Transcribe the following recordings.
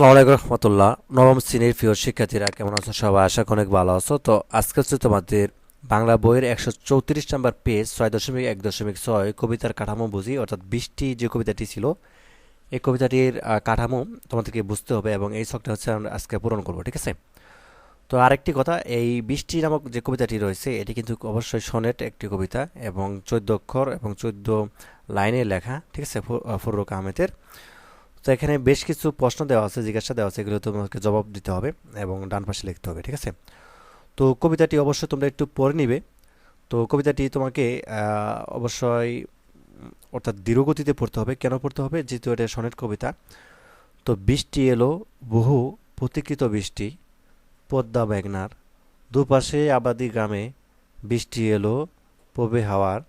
আসসালামাইকুম রহমতুল্লাহ। নবম শ্রেণির প্রিয় শিক্ষার্থীরা কেমন আছো সবাই? আশা অনেক ভালো আছো। তো আজকে হচ্ছে তোমাদের বাংলা বইয়ের একশো চৌত্রিশ নাম্বার পেজ ছয় দশমিক এক দশমিক ছয় কবিতার কাঠামো বুঝি অর্থাৎ বৃষ্টি যে কবিতাটি ছিল এই কবিতাটির কাঠামো তোমাদেরকে বুঝতে হবে এবং এই শখটা হচ্ছে আমরা আজকে পূরণ করব ঠিক আছে? তো আরেকটি কথা এই বৃষ্টি নামক যে কবিতাটি রয়েছে এটি কিন্তু অবশ্যই সনেট একটি কবিতা এবং চোদ্দ অক্ষর এবং চোদ্দ লাইনে লেখা ঠিক আছে? ফ- আহ, ফররুখ আহমেদের। তো এখানে বেশ কিছু প্রশ্ন দেওয়া আছে, জিজ্ঞাসা দেওয়া আছে, এগুলো তোমাকে জবাব দিতে হবে এবং ডান পাশে লিখতে হবে, ঠিক আছে? তো কবিতাটি অবশ্যই তোমরা একটু পড়ে নিবে। তো কবিতাটি তোমাকে অবশ্যই অর্থাৎ ধীরগতিতে পড়তে হবে। কেন পড়তে হবে? যেহেতু এটা সনেট কবিতা। তো বৃষ্টি এলো, বহু প্রতীকৃত বৃষ্টি, পদ্মা মেঘনার দুপাশে আবাদি গ্রামে বৃষ্টি এলো পবে হাওয়ার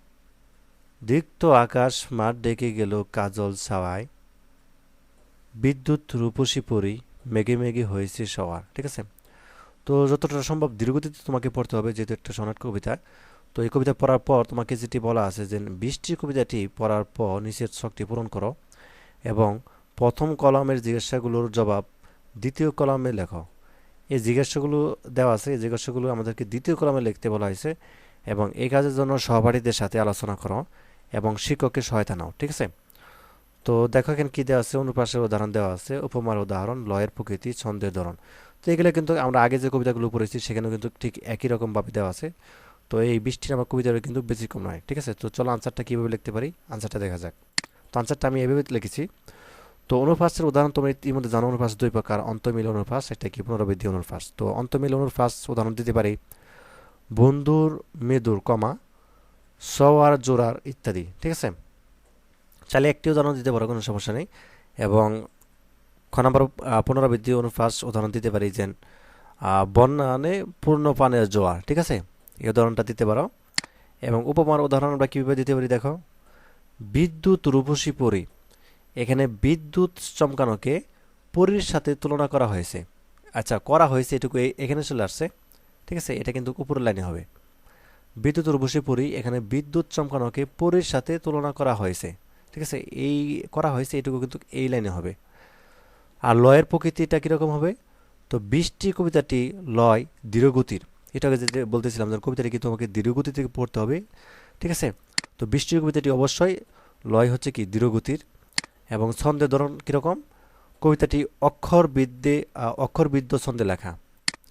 দিক্ত আকাশ মাঠ ডেকে গেল কাজল ছাওয়ায়। বিদ্যুৎ রূপসী পরি মেঘে মেঘে হয়েছে সওয়ার ঠিক আছে? তো যতটা সম্ভব ধীরগতিতে তোমাকে পড়তে হবে, যেহেতু একটা সনাট কবিতা। তো এই কবিতা পড়ার পর তোমাকে যেটি বলা আছে যে, বৃষ্টির কবিতাটি পড়ার পর নিচের ছকটি পূরণ করো এবং প্রথম কলামের জিজ্ঞাসাগুলোর জবাব দ্বিতীয় কলামে লেখো। এই জিজ্ঞাসাগুলো দেওয়া আছে, এই জিজ্ঞাসাগুলো আমাদেরকে দ্বিতীয় কলামে লিখতে বলা হয়েছে এবং এই কাজের জন্য সহপাঠীদের সাথে আলোচনা করো এবং শিক্ষকের সহায়তা নাও, ঠিক আছে? তো দেখো এখানে কী দেওয়া আছে? অনুপ্রাসের উদাহরণ দেওয়া আছে, উপমার উদাহরণ, লয়ের প্রকৃতি, ছন্দের ধরন। তো এগুলো কিন্তু আমরা আগে যে কবিতাগুলো পড়েছি, সেখানেও কিন্তু ঠিক একই রকম ভাবে দেওয়া আছে। তো এই বৃষ্টির আমার কবিতার কিন্তু বেশি কম নয়, ঠিক আছে? তো চলো আনসারটা কীভাবে লিখতে পারি? আনসারটা দেখা যাক। তো আনসারটা আমি এভাবে লিখেছি। তো অনুপ্রাসের উদাহরণ তোমরা ইতিমধ্যে জানো, অনুপ্রাস দুই প্রকার, অন্তমিল অনুপ্রাস, একটা কি পুনরাবৃত্তি অনুপ্রাস। তো অন্তমিল অনুপ্রাস উদাহরণ দিতে পারি, বন্ধুর মেদুর কমা, সওয়ার জোড়ার ইত্যাদি, ঠিক আছে? চাইলে একটি উদাহরণ দিতে পারো, কোনো সমস্যা নেই। এবং খ নম্বর পুনরাবৃত্তি অনুপ্রাস উদাহরণ দিতে পারি যে বন্যানে পূর্ণ পানের জোয়ার, ঠিক আছে? এই উদাহরণটা দিতে পারো। এবং উপমার উদাহরণ আমরা কীভাবে দিতে পারি দেখো? বিদ্যুৎ রূপসী পরী, এখানে বিদ্যুৎ চমকানোকে পরীর সাথে তুলনা করা হয়েছে। আচ্ছা করা হয়েছে এটুকু এখানে চলে আসছে, ঠিক আছে? এটা কিন্তু উপরের লাইনে হবে। বিদ্যুৎ রূপসী পরি, এখানে বিদ্যুৎ চমকানোকে পরীর সাথে তুলনা করা হয়েছে। ঠিক আছে এই করা হয়েছে এটুকু কিন্তু এই লাইনে হবে। আর লয়ের প্রকৃতিটা কীরকম হবে? তো বৃষ্টি কবিতাটি লয় ধীরগতির এটাকে যেটা বলতেছিলাম যে কবিতাটি কিন্তু তোমাকে ধীরগতি থেকে পড়তে হবে? ঠিক আছে? তো বৃষ্টির কবিতাটি অবশ্যই লয় হচ্ছে কি ধীরগতির এবং ছন্দের ধরন কীরকম? কবিতাটি অক্ষরবিদ্যে আহ, অক্ষরবিদ্য ছন্দে লেখা।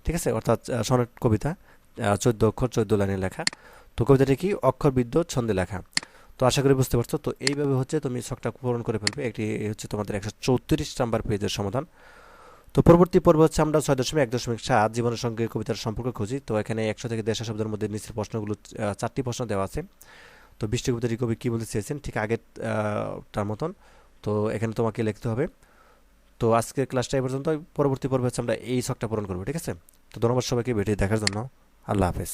ঠিক আছে? অর্থাৎ সনেট কবিতা চোদ্দ অক্ষর চোদ্দ লাইনে লেখা। তো কবিতাটি কি? অক্ষরবিদ্য ছন্দে লেখা। তো আশা করি বুঝতে পারছ। তো এইভাবে হচ্ছে তুমি ছকটা পূরণ করে ফেলবে। একটি হচ্ছে তোমাদের একশো চৌত্রিশ নাম্বার পেজের সমাধান। তো পরবর্তী পর্ব হচ্ছে আমরা ছয় দশমিক এক দশমিক সাত জীবনের সঙ্গে কবিতার সম্পর্ক খুঁজি। তো এখানে একশো থেকে দেড়শো শব্দের মধ্যে নিচের প্রশ্নগুলো চারটি প্রশ্ন দেওয়া আছে। তো বৃষ্টি কবিতাটি কবি কী বলতে চেয়েছেন? ঠিক আগের আহ, টার মতন। তো এখানে তোমাকে লিখতে হবে। তো আজকের ক্লাসটা এই পর্যন্ত পরবর্তী পর্বে হচ্ছে আমরা এই শখটা পূরণ করব ঠিক আছে? তো ধন্যবাদ সবাইকে। ভিডিও দেখার জন্য আল্লাহ হাফেজ।